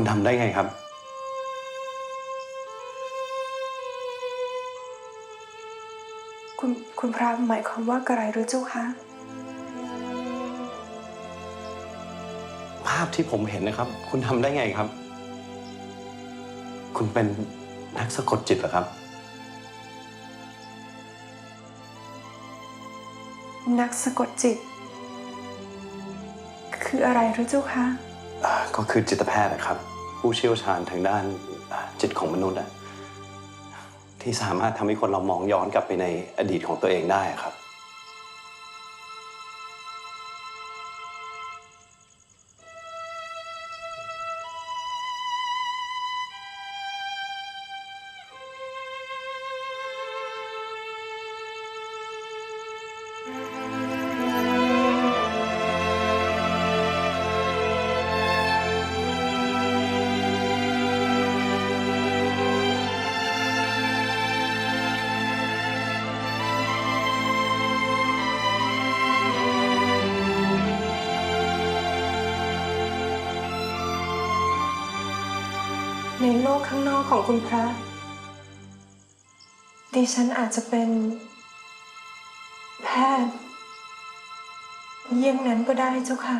คุณทำได้ไงครับ คุณคุณพระหมายความว่าอะไรหรือเจ้าคะ ภาพที่ผมเห็นนะครับ คุณทำได้ไงครับ คุณเป็นนักสะกดจิตเหรอครับ นักสะกดจิต คืออะไรหรือเจ้าคะ อ่าก็คือจิตแพทย์นะครับ ผู้เชี่ยวชาญทางด้านอ่าจิตของมนุษย์อะที่สามารถทำให้คนเรามองย้อนกลับไปในอดีตของตัวเองได้อะครับ กข้างนอกของคุณพระ ดิฉันอาจจะเป็น แพทย์ เยี่ยงนั้นก็ได้เจ้าค่ะ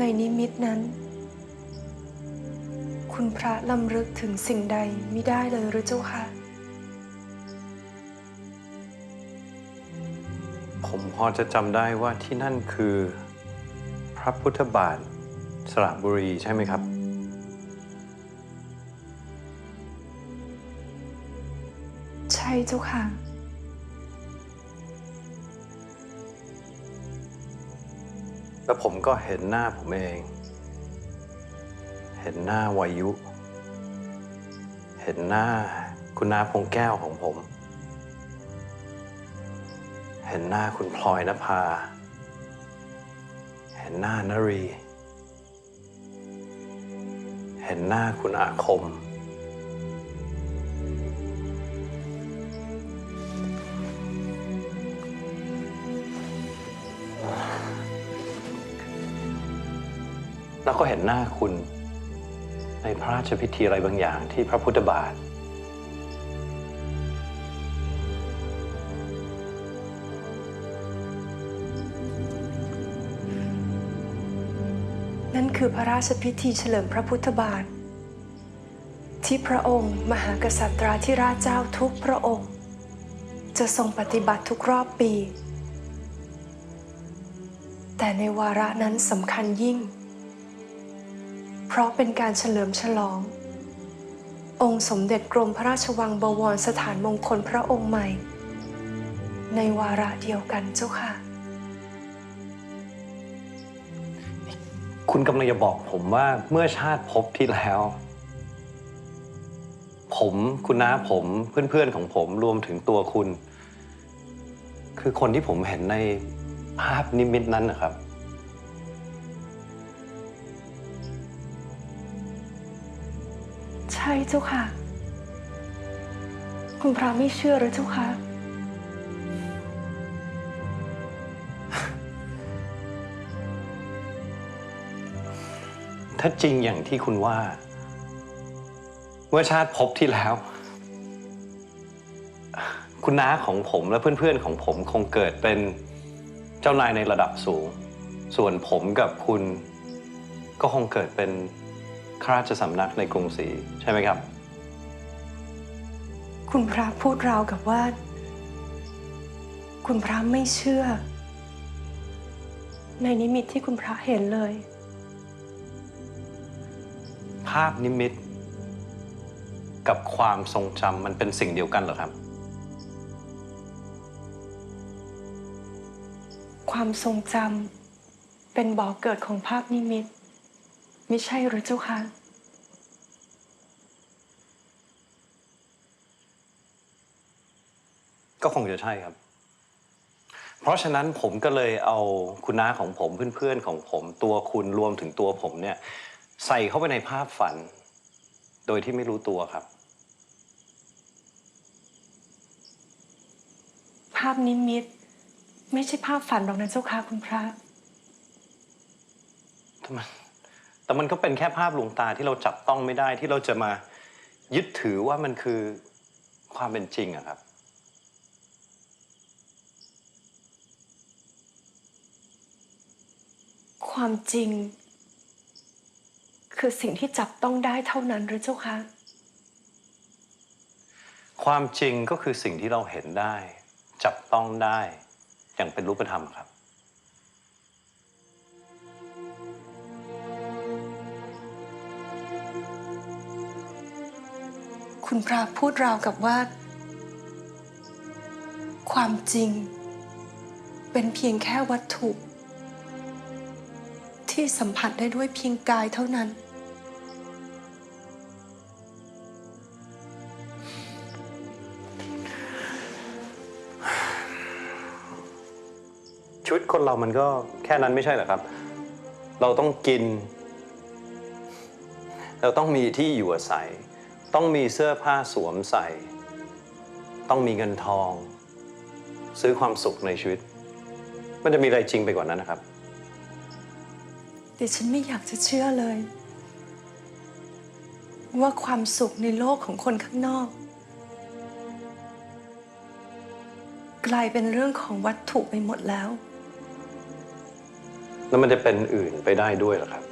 ในนิมิตนั้น คุณพระลำลึกถึงสิ่งใดไม่ได้เลยหรือเจ้าค่ะผมพอจะจำได้ว่าที่นั่นคือ พระพุทธบาทสระบุรีใช่ไหมครับ ใช่เจ้าค่ะ แล้วผมก็เห็นหน้าผมเอง เห็นหน้าวายุ เห็นหน้าคุณนาพงแก้วของผม เห็นหน้าคุณพลอยนภา เห็นหน้านรี เห็นหน้าคุณอาคม ก็เห็นหน้าคุณ ในพระราชพิธีอะไรบางอย่างที่พระพุทธบาท นั่นคือพระราชพิธีเฉลิมพระพุทธบาท ที่พระองค์ มหากษัตราธิราชเจ้าทุกพระองค์ จะทรงปฏิบัติทุกรอบปี แต่ในวาระนั้นสำคัญยิ่ง เพราะเป็นการเฉลิมฉลอง องค์สมเด็จกรมพระราชวังบวรสถานมงคลพระองค์ใหม่ ในวาระเดียวกันเจ้าค่ะ คุณกำลังจะบอกผมว่าเมื่อชาติภพที่แล้ว ผมคุณน้าผมเพื่อนๆของผมรวมถึงตัวคุณ คือคนที่ผมเห็นในภาพนิมิตนั้นนะครับ ช่เจ้าค่ะ คุณพระไม่เชื่อหรือเจ้าค่ะ ถ้าจริงอย่างที่คุณว่า เมื่อชาติภพที่แล้ว คุณน้าของผมและเพื่อนๆของผมคงเกิดเป็นเจ้านายในระดับสูง ส่วนผมกับคุณก็คงเกิดเป็น ข้าราชสำนักในกรุงศรีใช่ไหมครับ คุณพระพูดราวกับว่า คุณพระไม่เชื่อ ในนิมิตที่คุณพระเห็นเลย ภาพนิมิต กับความทรงจำมันเป็นสิ่งเดียวกันเหรอครับ ความทรงจำเป็นบ่อกเกิดของภาพนิมิต ไม่ใช่หรือเจ้าค่ะ ก็คงจะใช่ครับ เพราะฉะนั้นผมก็เลยเอาคุณน้าของผมเพื่อนๆของผม ตัวคุณรวมถึงตัวผมเนี่ย ใส่เข้าไปในภาพฝัน โดยที่ไม่รู้ตัวครับ ภาพนิมิต ไม่ใช่ภาพฝันหรอกนะเจ้าค่ะคุณพระแต่มัน แต่มันก็เป็นแค่ภาพลวงตาที่เราจับต้องไม่ได้ที่เราจะมายึดถือว่ามันคือความเป็นจริงอะครับ ความจริง คือสิ่งที่จับต้องได้เท่านั้นหรือเจ้าคะความจริงก็คือสิ่งที่เราเห็นได้ จับต้องได้ อย่างเป็นรูปธรรมครับ คุณพระพูดราวกับว่า ความจริง เป็นเพียงแค่วัตถุ ที่สัมผัสได้ด้วยเพียงกายเท่านั้น ชีวิตคนเรามันก็แค่นั้นไม่ใช่เหรอครับ เราต้องกิน เราต้องมีที่อยู่อาศัย ต้องมีเสื้อผ้าสวมใส่ ต้องมีเงินทอง ซื้อความสุขในชีวิต มันจะมีอะไรจริงไปกว่านั้นนะครับ แต่ฉันไม่อยากจะเชื่อเลย ว่าความสุขในโลกของคนข้างนอก กลายเป็นเรื่องของวัตถุไปหมดแล้ว แล้วมันจะเป็นอื่นไปได้ด้วยเหรอครับ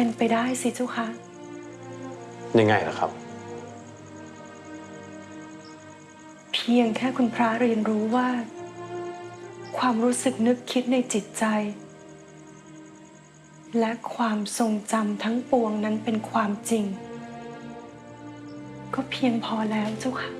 เป็นไปได้สิเจ้าค่ะยังไงล่ะครับ เพียงแค่คุณพระเรียนรู้ว่า ความรู้สึกนึกคิดในจิตใจ และความทรงจำทั้งปวงนั้นเป็นความจริง ก็เพียงพอแล้วเจ้าค่ะ